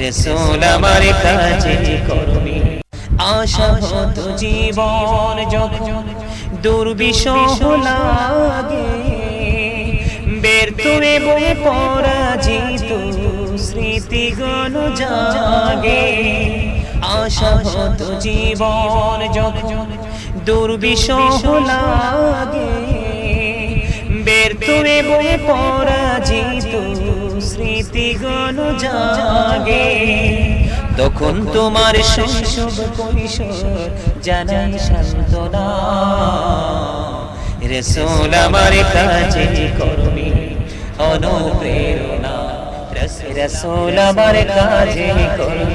রসুল আমার কাছে করবি আশা হতো জীবন যখন দুর্বিষহ লাগে, ব্যর্থ এবং পরাজিত স্মৃতিগণ জাগে। আশা হতো জীবন যখন দুর্বিষহ লাগে, ব্যর্থ এবং পরাজিত স্মৃতিগণ জাগে। তখন তোমার শৈশব কৈশোর জানাই সান্ত্বনা। রসুল আমার কাছে করবি অনুপ্রেরণা। রসুল আমার কাছে করবি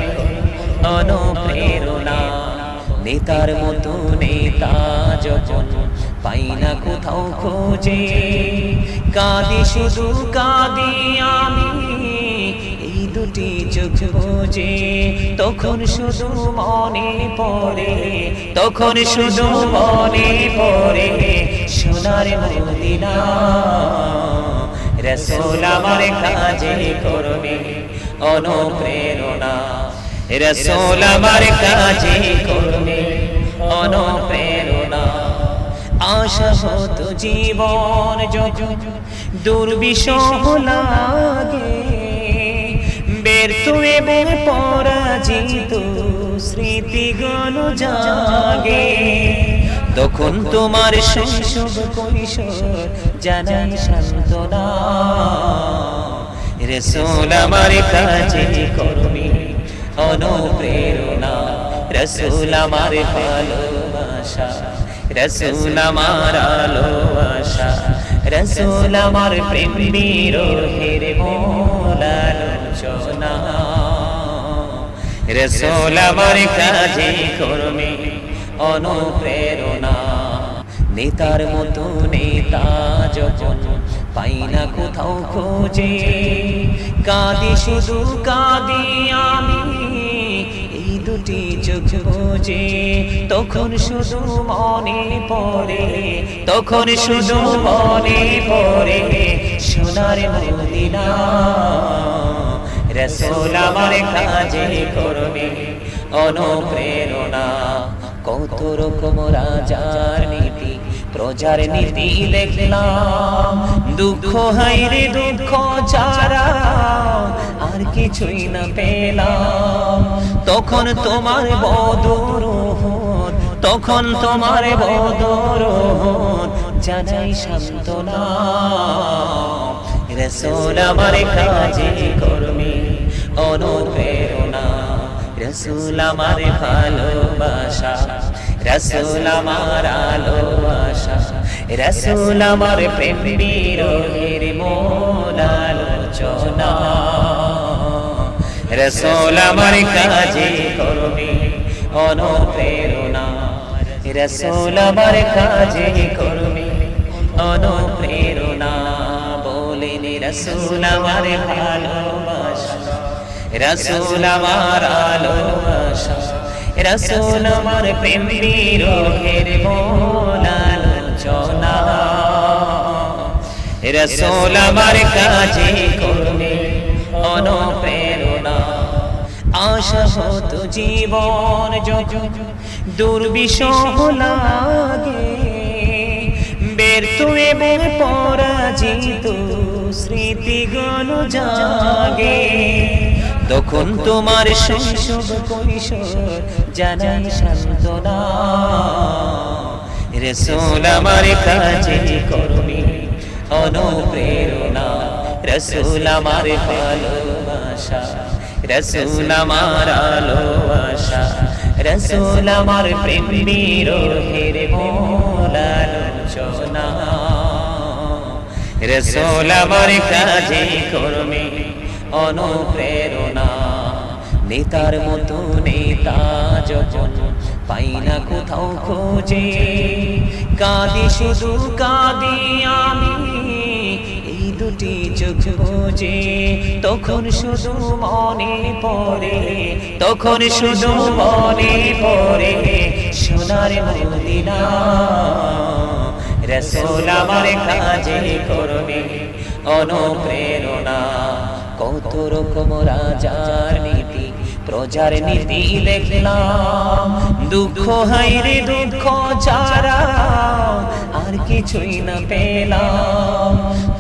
অনুপ্রেরণা। নেতার মতো নেতা যখন পাই না কোথাও খোঁজে। কাঁদি শুধু কাঁদি আমি, এই দুটি চোখ বোঝে তখন শুধু মনে পড়ে, তখন শুধু মনে পড়ে, সোনার মদিনা। রসুল আমার কাজে করবে অনুপ্রেরণা। রসুল আমার কাজে করবে অনুপ্রেরণা। আশা হতো জীবন যখন দুর্বিষহ লাগে ব্যর্থ এবং পরাজিত স্মৃতিগণ জাগে। তখন তোমার শৈশব কৈশোর জানাই সান্ত্বনা। রসুল আমার কাছে করবি অনুপ্রেরণা। রসুল আমার ভালোবাসা। রসুল আমার আলো আশা, রসুল আমার প্রেম বিরোহের মোলালোচনা রসুল আমার কাজে কর্মে অনুপ্রেরণা, নেতার মতো নেতা যখন পাই না কোথাও খোঁজে, কাঁদি শুধু কাঁদি আমি। বুঝি বোঝে তখন শুধু মনে পড়ে, তখন শুধু মনে পড়ে, সোনার মদিনা। রসুল আমার কাজে করবে, অনুপ্রেরণা। কত রকম রাজার নীতি প্রজার নীতি দেখলাম। দুঃখ হাইরে দুঃখ ছাড়া আর কিছুই না পেলাম। তখন তোমার বদর তখন তোমার বদর জানাই সান্ত্বনা। রসুল আমার কাজে করবে অনুপ্রেরণা। রসুল আমার ভালোবাসা রসুল আমার আলো আশা, রসুল আমার প্রেম বিরোহের মোলালোচনা রসুল আমার কাজে করবে অনুপ্রেরণা রসুল আমার কাজে করবে অনুপ্রেরণা বলেন রসুল আমার ভালোবাসা, রসুল আমার আলো আশা। রসুল আমার প্রেম বিরোহের মোলালোচনা রসুল আমার কাজে করবে অনুপ্রেরণা। আশা হতো জীবন যখন দুর্বিষহ লাগে। ব্যর্থ এবং পরাজিত স্মৃতিগণ জাগে। তখন তোমার শৈশব কৈশোর জানাই সান্ত্বনা। রসুল আমার কাছে করবি অনুপ্রেরণা। রসুল আমার ভালোবাসা, রসুল আমার আলো আশা রসুল আমার প্রেম বিরোহের মোলালোচনা রসুল আমার কাজে করবে অনুপ্রেরণা। নেতার মতো নেতা যখন পাই না কোথাও খোঁজে, কাঁদি শুধু কাঁদি আমি, এই দুটি চোখ খোঁজে তখন শুধু মনে পড়ে, তখন শুধু মনে পড়ে সোনার মদিনা। রসুল আমার কাজে করবে অনুপ্রেরণা। কত রকম রাজার নীতি, প্রজার নীতি দেখলাম। দুঃখ হাইরে দুঃখ চারা আর কিছুই না পেলাম।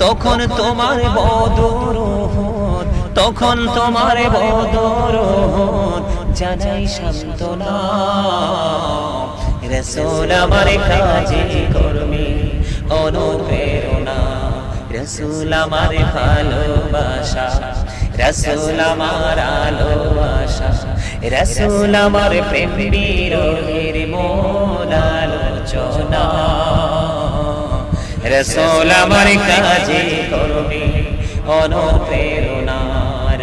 তখন তোমার বদর তখন তোমার বদর জানাই সান্তনা রসোল আমার কাজে কর্মী, অনুপ্রেরণা রসুল আমার ভালোবাসা, রসুল আমার আলোবাসা, রসুল আমার প্রেম মূল আলোচনা। রসুল আমার কাজে করবে অনুপ্রেরণা।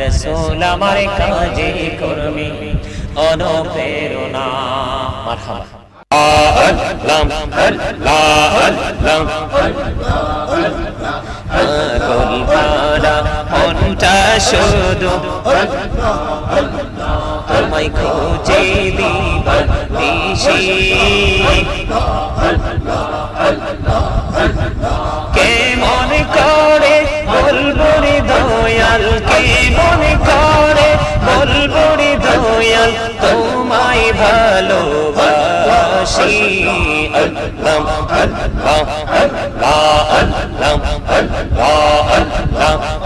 রসুল আমার কাজে করবে অনুপ্রেরণা। মারহাবা। আল্লাহ আল্লাহ কলকাতা মনটা শুধু তোমায় খোঁজে দিবা নিশি কে মনে করে বলব রে দয়াল কে মনে করে বলব রে দয়াল, তোমায় ভালোবাসি। আল্লাহ আল্লাহ আল্লাহ আল্লাহ আল্লাহ আল্লাহ।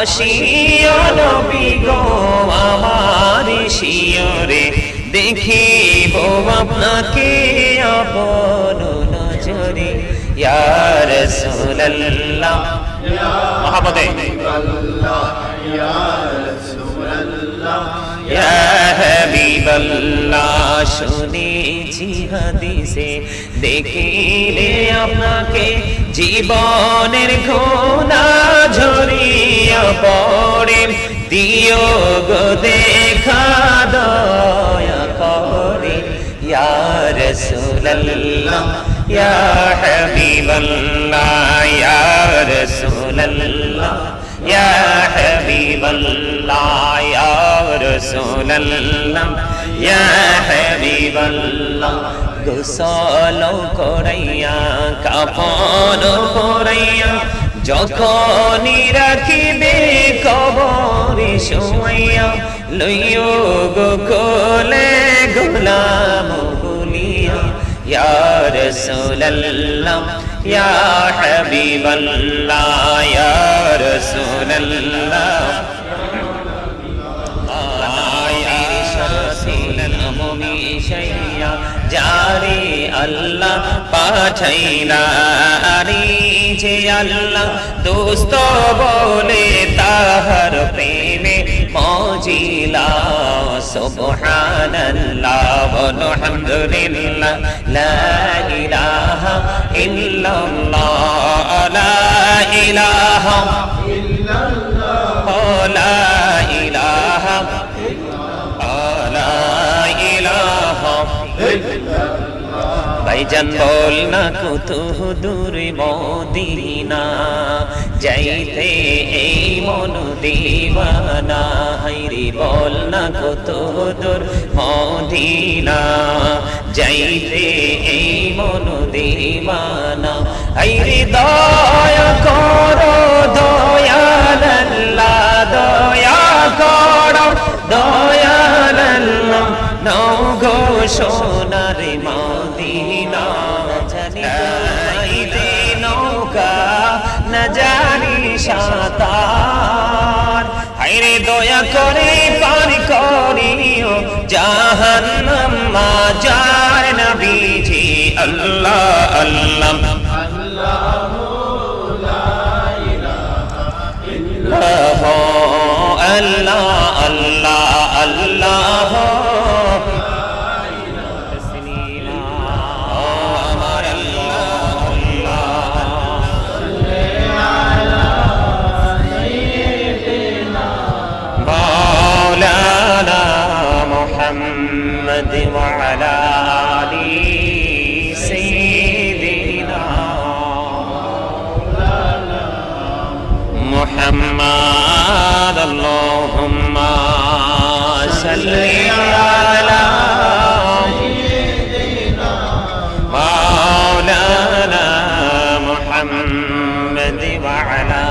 আসিও নবী গো আমার শিয়রে দেখিব আপনাকে আপন নজরে। ইয়া রাসূলুল্লাহ। মহাপদে। ইয়া হাবিবাল্লাহ শুনেছি হাদিসে দেখিলে আপনাকে জীবনের ঘোনা ঝরিয়া পড়ে দিও গো দেখা দয়া করে ইয়া রাসূলুল্লাহ ইয়া হাবিবাল্লাহ ইয়া ইয়া হাবিবাল্লাহ ইয়া রাসূলুল্লাহ ইয়া হাবিবাল্লাহ গোসল করাইয়া কাপন করাইয়া যখনই রাখিবে কবরে শোয়াইয়া লইও কোলে গোলাম জারি আল্লাহ পাঠাইলা আরে যে আল্লাহ দোস্ত বলে তাহার প্রেমে মজিলা সুবহানাল্লাহ, আলহামদুলিল্লাহ, লা ইলাহা ইল্লাল্লাহ, লা ইলাহা ইল্লাল্লাহ, লা ইলাহা ভাইজান, বল না কত দূর মদিনা যাইতে এই মন দিবানা, হাইরে বল না কত দূর মদিনা। যাইতে এই মন দিবানা, হাইরে দয়া করো, দয়াল আল্লাহ, দয়া করো, দয়াল আল্লাহ। নও গো সোনার মদিনা সাতার। হাইরে দয়া করে পার করিও জাহান্নাম মাজার নবীজি আল্লাহ আল্লাহ। আল্লাহ আল্লাহ আল্লাহ। الجمال اللهم صل على مولانا محمد وعلى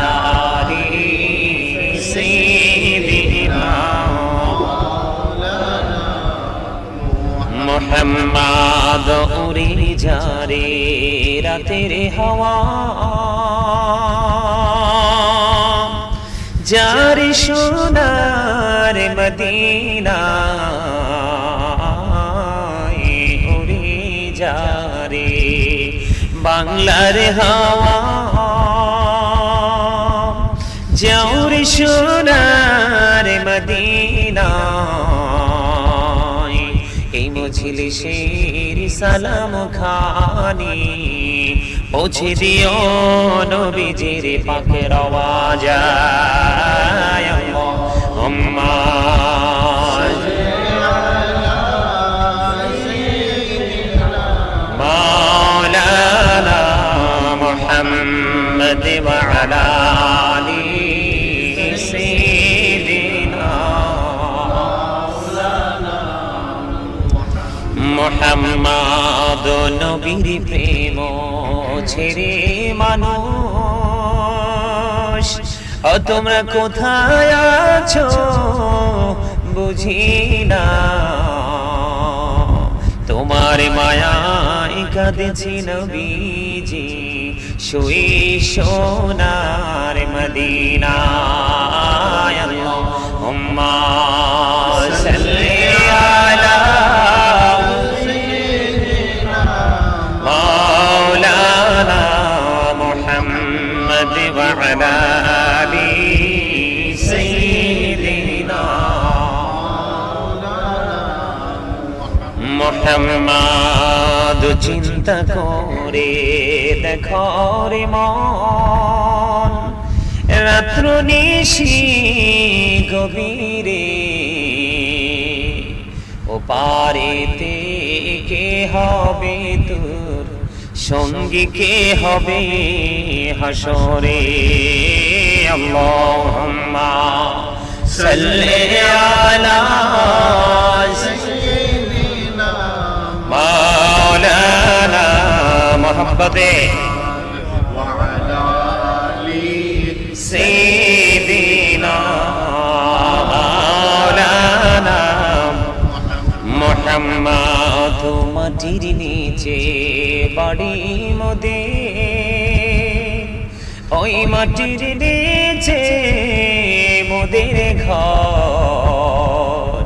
آله سيدنا محمد. أري جاري رتر هوا যার সোনার মদিনা উড়ে যারে বাংলার হাওয়া। যাওর সোনার মদিনা, এই মজলিসের সালাম খানি পৌঁছে দিও নবীজির পাকের আওয়াজ। মোহাম্মদ নবীর প্রেম ছেড়ে মানুষ ও তোমরা কোথায় আছো? বুঝি না। তোমার মায়ায় কাঁদেছি নবীজি শুই সোনার মদিনা আল্লাহুম্মা মোহাম্মদ চিন্তা করে দেখো রে মন। রাত্র নিশি গভীরে ও পারেতে কে হবে তোর? সঙ্গী কে হবে হাসরে? আল্লাহুম্মা সাল্লি আলা মোহাম্মদে মোহাম্মদ মাটির নিচে বাড়ি মোদে। ওই মাটির নিচে মোদের ঘর।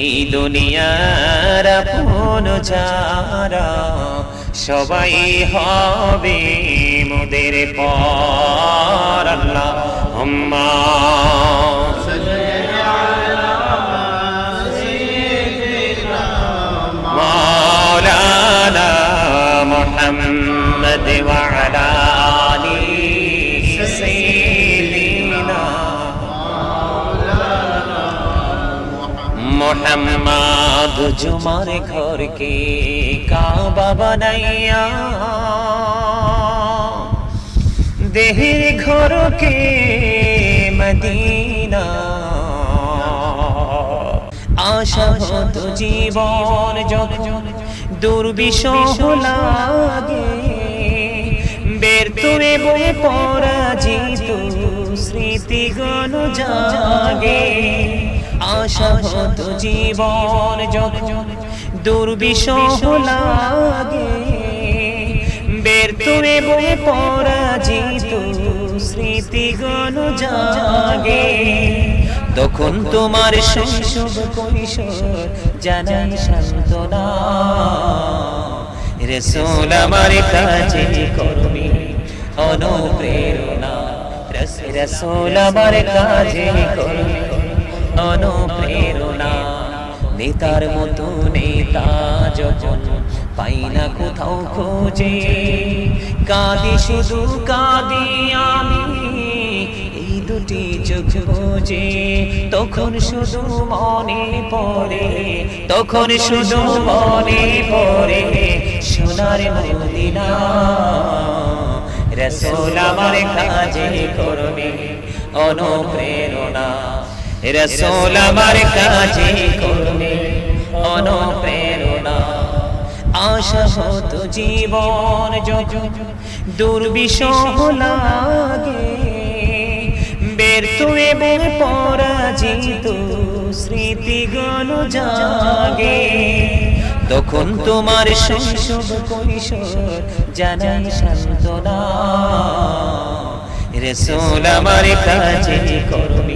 এই দুনিয়ার আপন যারা সবাই হবে মোদের পর আল্লাহ হুম্মা। মাওলানা মুহাম্মদ মোহাম্মদ জুমার ঘরকে কাবা বানাইয়া দেহের ঘরকে মদিনা। আশা হতো জীবন যখন দুর্বিষহ লাগে বের তুলে বয়ে পরাজিত স্মৃতিগণ জাগে। আশা হতো জীবন যখন দুর্বিষহ লাগে। বের তুলে বয়ে পরাজিত স্মৃতিগণ জাগে। তখন তোমার শৈশব কৈশোর জানাই সান্ত্বনা। রসুল আমার কাছে করবি অনুপ্রেরণা। রসুল আমার কাছে করবি অনুপ্রেরণা। নেতার মতো নেতা যখন পাই না কোথাও খোঁজে, কাঁদি শুধু কাঁদি আমি, এই দুটি চোখ খোঁজে তখন শুধু মনে পড়ে, তখন শুধু মনে পড়ে, সোনার মদিনা। রসোল আমার কাজে করবে অনুপ্রেরণা। রসুল আমার কাজে করবে অনুপ্রেরণা। আশা হত জীবন যখন দুর্বিষহ লাগে। ব্যর্থ এবং পরাজিত স্মৃতিগণ জাগে। তখন তোমার শৈশব কৈশোর জানাই সান্ত্বনা। রসুল আমার কাছে করবি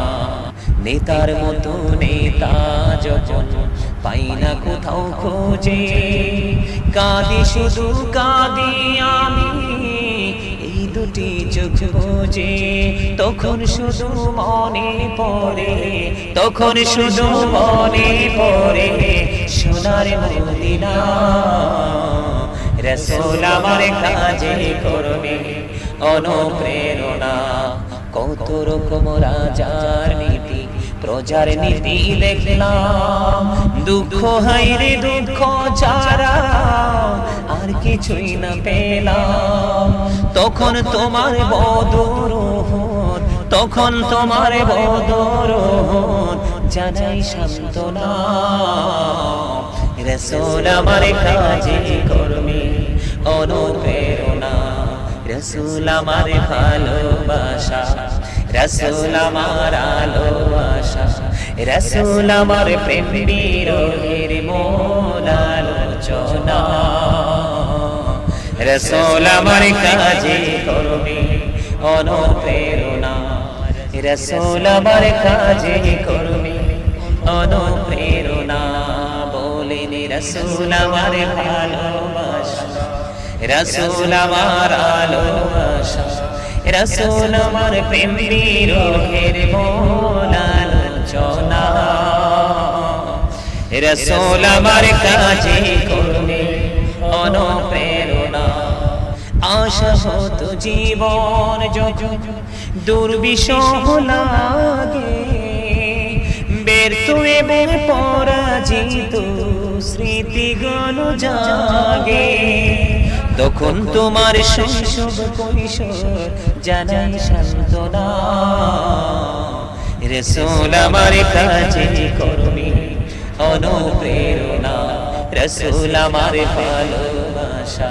নেতার মতো নেতা যখন পাই না কোথাও খোঁজে, কাঁদি শুধু কাঁদি আমি, এই দুটি চোখ বুঝে তখন শুধু মনে পড়ে, তখন শুধু মনে পড়ে সোনার মদিনা। রসোল আমার কাজে করবে অনুপ্রেরণা, কত রকম রাজার নীতি প্রজার নীতি দেখলাম। দুঃখ হাইরে দুঃখ ছাড়া আর কিছুই না পেলাম। তখন তোমার বদর তখন তোমার বদর জানাই সান্ত্বনা। রসোল আমার কাজে করবে অনুপ্রেরণা। রসুল আমার ভালোবাসা রসুল আমার আলো আশা, রসুল আমার প্রেম বিরোহের মোলালোচনা রসুল আমার কাজে করবে অনুপ্রেরণা। রসুল আমার কাজে করবে অনুপ্রেরণা। বলেন, রসুল আমার ভালোবাসা, রসুল আমার আলো আশা। রসুল আমার প্রেম বিরোহের মোলালোচনা রসুল আমার কাজে করবে অনুপ্রেরণা। আশা হতো জীবন যখন দুর্বিষহ লাগে ব্যর্থ এবং পরাজিত স্মৃতিগণ জাগে। তখন তোমার শৈশব কৈশোর জানাই সান্ত্বনা রসুল আমার কাছে করবি অনুপ্রেরণা। রসুল আমার ভালোবাসা।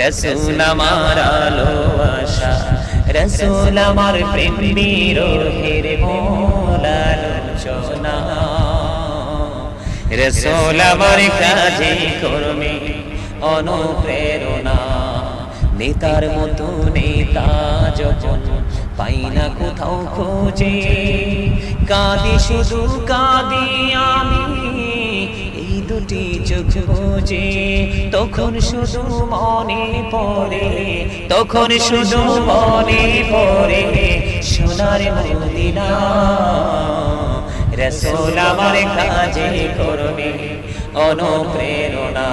রসুল আমার আলো আশা রসুল আমার প্রেম বিরোহের মোলালোচনা রসুল আমার কাজে করবে অনুপ্রেরণা। নেতার মতো নেতা যখন পাই না কোথাও খোঁজে, কাঁদি শুধু কাঁদি আমি, এই দুটি চোখ বুঝে তখন শুধু মনে পড়ে, তখন শুধু মনে পড়ে, সোনার মদিনা। রসোল আমার কাজে করবে অনুপ্রেরণা।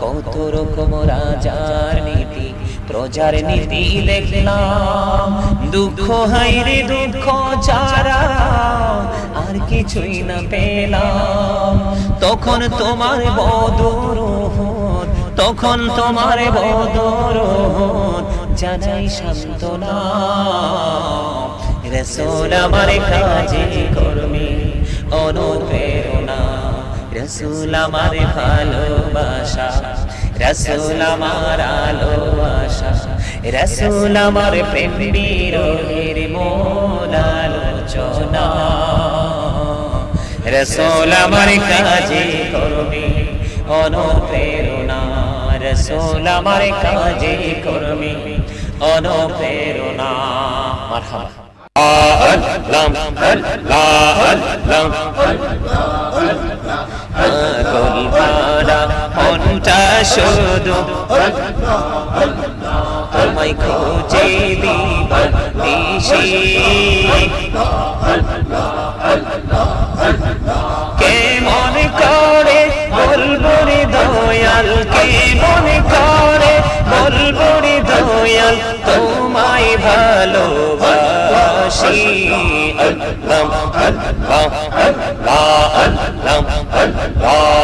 কত রকম রাজার নীতি, প্রজার নীতি দেখলাম। দুঃখ হাইরে দুঃখ ছাড়া আর কিছুই না পেলাম। তখন তোমার বদর তখন তোমার বদর জানাই সান্ত্বনা। রসোল আমার কাজে কর্মী, অনুপ্রেরণা। রসুল আমার ভালোবাসা, রসুল আমার আলো আশা রসুল আমার প্রেম বিরোহের মোলালোচনা রসুল আমার কাজে করবে অনুপ্রেরণা, রসুল আমার কাজে করবে অনুপ্রেরণা। মারহাবা। আল্লাহ আল্লাহ আল্লাহ গরিবারা শুধু তোমায় খুঁজে দিব কে মনে করে বলব রে দয়াল কে মনে করে বলব রে দয়াল তোমায় Allah Allah Allah Allah Allah Allah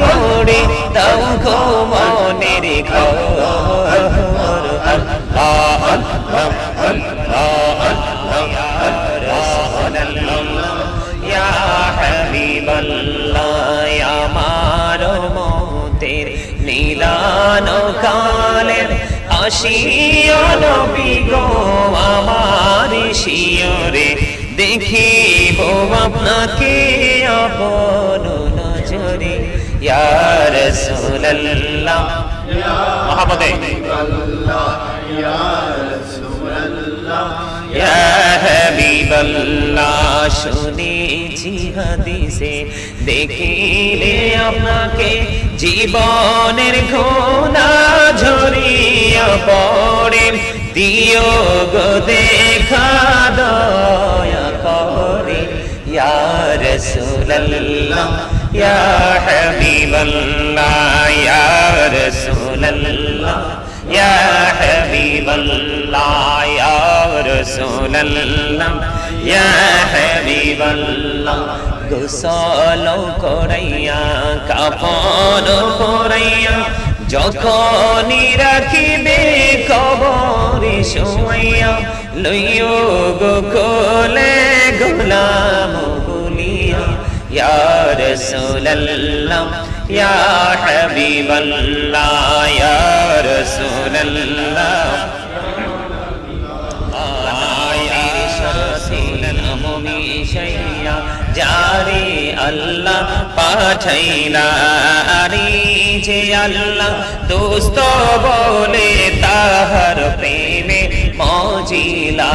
আলোই দাও গো মনের ঘর আল্লাহ আল্লাহ আল্লাহ নীলান কালের আসিও নবী গো আমার শিয়রে দেখিব আপনাকে আপন নজরে ইয়া মহাপদে। শুনেছি হাদিসে। দেখিলে আপনাকে জীবনের ঘোনা ঝরিয়া পড়ে। দিও গো দেখা দয়া করে। ইয়া রাসূলুল্লাহ ইয়া হাবিবাল্লাহ ইয়া রাসূলুল্লাহ يا حبيب الله يا رسول الله يا حبيب الله গোসল করাইয়া কাপন পরাইয়া যখনই রাখিবে কবরে শোয়াইয়া লইও গো কোলে গোলাম বলিয়া ইয়া রাসূলুল্লাহ ইয়া হাবিবাল্লাহ ইয়া রাসূলুল্লাহ জারি আল্লাহ পাঠাইলা আরি যে আল্লাহ দোস্ত বলে তাহার প্রেমে মজিলা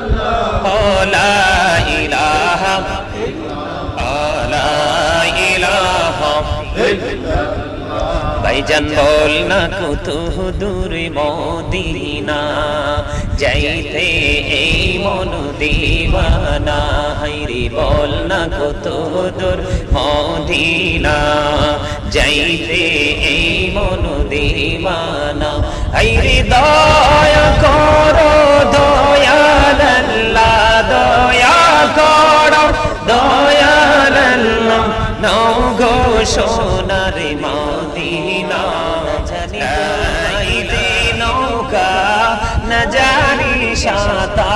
ভাইজান বল না কত দূর মদিনা, যাইতে এই মন দিবানা। হাইরে বল না কত দূর মদিনা, যাইতে এই মন দিবানা। হাইরে দয়া করো দয়াল্লাহ দয়া করো নও গো সোনার মদিনা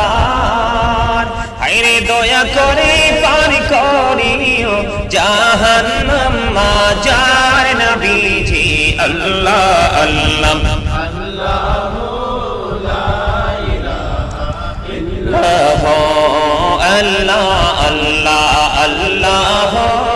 সাঁতার হাইরে দয়া করে পার করিও। জাহান্নাম মা যার নবীজি, আল্লাহ আল্লাহ। আল্লাহ আল্লাহ আল্লাহ। আমার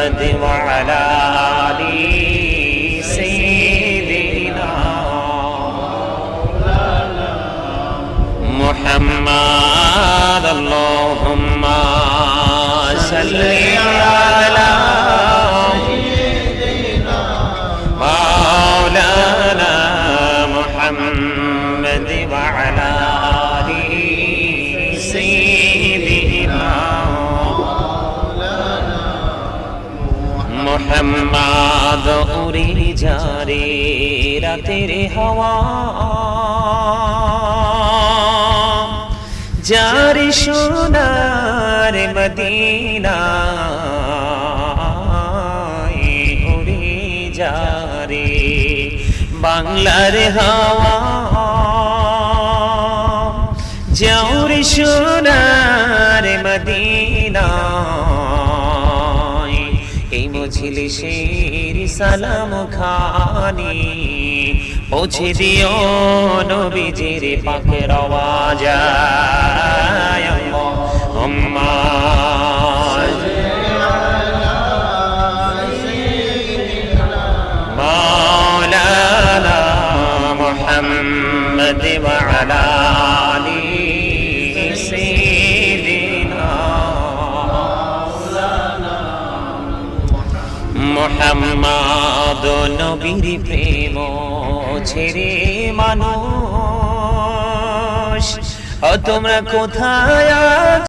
محمد وعلى মোহাম্মদ উড়ে যারে রাতের হাওয়া। যারি সোনার মদিনা উড়ে যারে বাংলার হাওয়া। যাওরে সোনার মজলিসের সালাম খানি পৌঁছে দিও নবীজির পাখের আওয়াজ আম্মা مولانا محمد وعلى মোহাম্মদ নবীর প্রেম ছেড়ে মানুষ তোমরা কোথায়?